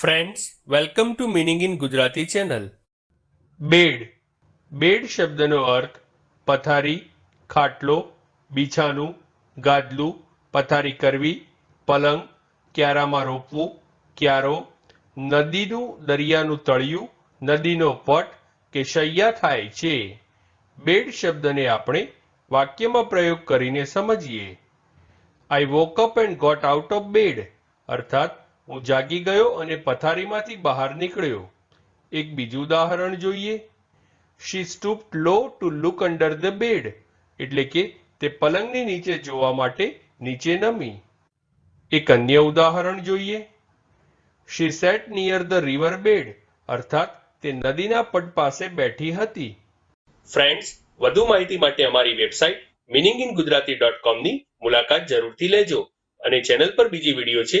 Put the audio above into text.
Friends welcome to meaning in Gujarati channel bed. Bed શબ્દનો અર્થ પથારી, ખાટલો, બીછાનું, ગાદલું, પથારી કરવી, પલંગ, ક્યારામાં રોપવું, ક્યારો, નદીનું, દરિયાનું તળિયું, નદીનો પટ કે શૈયા થાય છે. બેડ શબ્દને આપણે વાક્યમાં પ્રયોગ કરીને સમજીએ. I woke up and got out of bed અર્થાત હું જાગી ગયો અને પથારીમાંથી બહાર નીકળ્યો. એક બીજું ઉદાહરણ જોઈએ. She stoop low to look under the bed એટલે કે તે પલંગની નીચે જોવા માટે નીચે નમી. એક અન્ય ઉદાહરણ જોઈએ. She sat near the river bed અર્થાત તે નદીના પટ પાસે બેઠી હતી. ફ્રેન્ડ્સ વધુ માહિતી માટે અમારી website meaning in Gujarati dot કોમની મુલાકાત જરૂરથી લેજો અને ચેનલ પર બીજી વીડિયો છે